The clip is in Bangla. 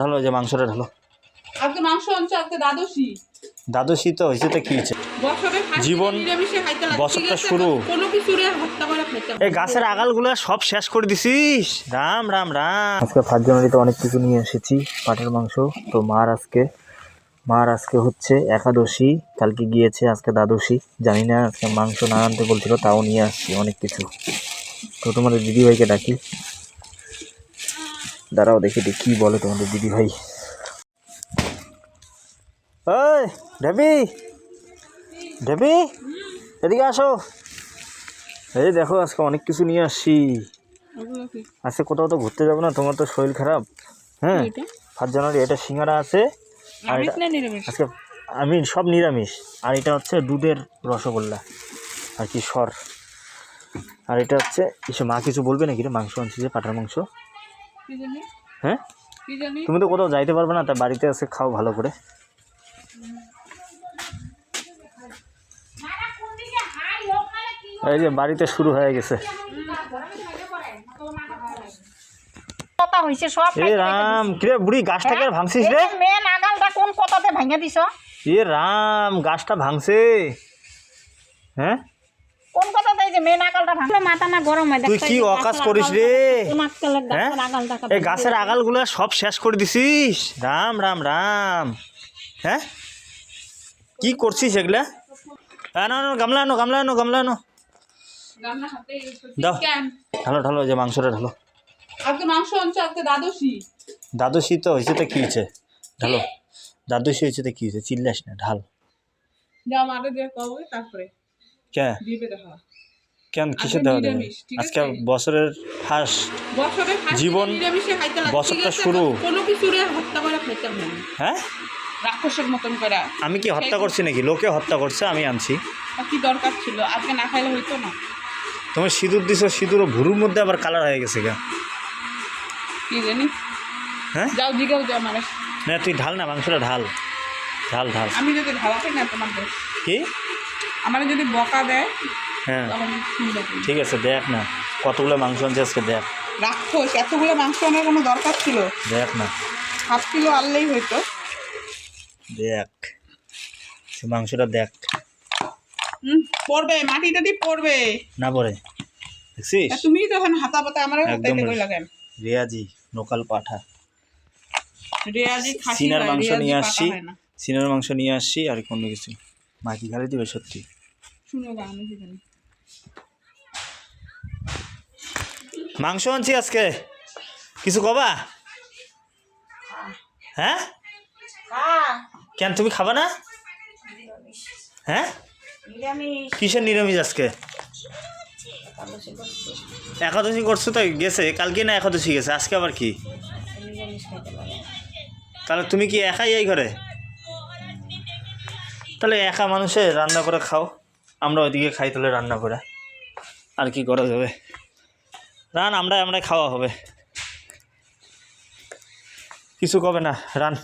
ঢালো যে মাংসটা ঢালো। আজকে মাংস আনছে আজকে দ্বাদশী। দ্বাদশী তো হয়েছে তো কি হয়েছে? জীবন বছরটা শুরু। এই গাছের আগালগুলো সব শেষ করে দিছিস। রাম রাম রাম। আজকে ফার্স্ট জানুয়ারিতে অনেক কিছু নিয়ে এসেছি পাটের মাংস। তো মার আজকে মার আজকে হচ্ছে একাদশী। কালকে গিয়েছে আজকে দ্বাদশী। জানি না আজকে মাংস না আনতে বলছিল তাও নিয়ে আসছি অনেক কিছু। তো তোমাদের দিদিভাইকে ডাকি। দাঁড়াও দেখি দেখি কি বলে তোমাদের দিদিভাই ওই ঢেবি ঢেবি এদিকে আসো। এই দেখো আজকে অনেক কিছু নিয়ে আসছি আজকে কোথাও তো ঘুরতে যাব না তোমার তো শরীর খারাপ। হ্যাঁ? ফার্স্ট জানুয়ারি এটা সিঙ্গারা আছে। আর? আজকে আমি সব নিরামিষ। আর এটা হচ্ছে দুধের রসগোল্লা আর কি সর। আর এটা হচ্ছে এসে মা কিছু বলবে নাকি রে? মাংস আনছি যে পাটার মাংস? হ্যাঁ? তুমি তো কোথাও যাইতে পারবে না তা বাড়িতে এসে খাও ভালো করে। এই যে বাড়িতে শুরু হয়ে গেছে। কথা হইছে সব এ রাম কিরে বুড়ি গাছটাকে আর ভাঙছিস রে? মেন আগালটা কোন কথাতে ভাঙা দিছ? এ রাম গাছটা ভাঙছে। হ্যাঁ? কোন মেন আগালটা ভাঙলো মাথা না গরম হয় তুই কি অকাজ করিস রে? হ্যাঁ? এই গাছের আগালগুলো সব শেষ করে দিছিস। রাম রাম রাম। হ্যাঁ? কি করছিস এগুলা? হ্যাঁ না না গামলা আনো গামলা আনো গামলা আনো। দাও। ঢালো ঢালো যে মাংসটা ঢালো। আজকে মাংস আনছে আজকে দ্বাদশী। দ্বাদশী তো হয়েছে তো কি হয়েছে? ঢালো। হয়েছে তো কি হয়েছে? চিল্লাস না ঢাল। যা মারে দিয়ে কবে তারপরে কে? দিবে দেখা কেন? কিসে আজকে দেওয়া আছে? আজকে বছরের ফার্স্ট জীবন, বছরটা শুরু। কোনো কিছু হত্যা করে খাইতে হবে হ্যাঁ? রাক্ষসের মতন করে। আমি কি হত্যা করছি নাকি? লোকে হত্যা করছে আমি আনছি। কি দরকার ছিল? আজকে না খাইলে হইতো না। তোমার সিঁদুর দিছো সিঁদুর ভুরুর মধ্যে আবার কালার হয়ে গেছে গা। কি জানি? হ্যাঁ? যাও জিগাও যাও মানে না তুই ঢাল না মাংসটা ঢাল। ঢাল ঢাল। আমি যদি ঢালাতে না তোমার কি? আমার যদি বকা দেয় হ্যাঁ। ঠিক আছে দেখ না কতগুলো মাংস আনছে আজকে দেখ। রাক্ষস এতগুলো মাংস আনার কোনো দরকার ছিল? দেখ না। হাফ কিলো আনলেই হইতো। দেখ মাংসটা দেখ। পড়বে মাটি টাটি পড়বে। না পরে দেখছিস? তুমি তখন হাতা পাতা আমার কই লাগেন রেয়াজি লোকাল পাঠা। রেয়াজি খাসি সিনার মাংস নিয়ে আসছি সিনার মাংস নিয়ে আসছি আর কোনো কিছু। মা কি খালি দিবে সত্যি। শুনো গা আমি জানি। মাংস আনছি আজকে। কিছু কবা? হ্যাঁ? কেন তুমি খাবা না? হ্যাঁ? কিসের নিরামিষ আজকে? একাদশী করছ। তো গেছে। কালকে না একাদশী গেছে? আজকে আবার কি? তাহলে তুমি কি একাই এই ঘরে? তাহলে একা মানুষে রান্না করে খাও। আমরা ওইদিকে খাই তাহলে রান্না করে। আর কি করা যাবে? রান আমরা আমরা খাওয়া হবে। কিছু কবে না, রান।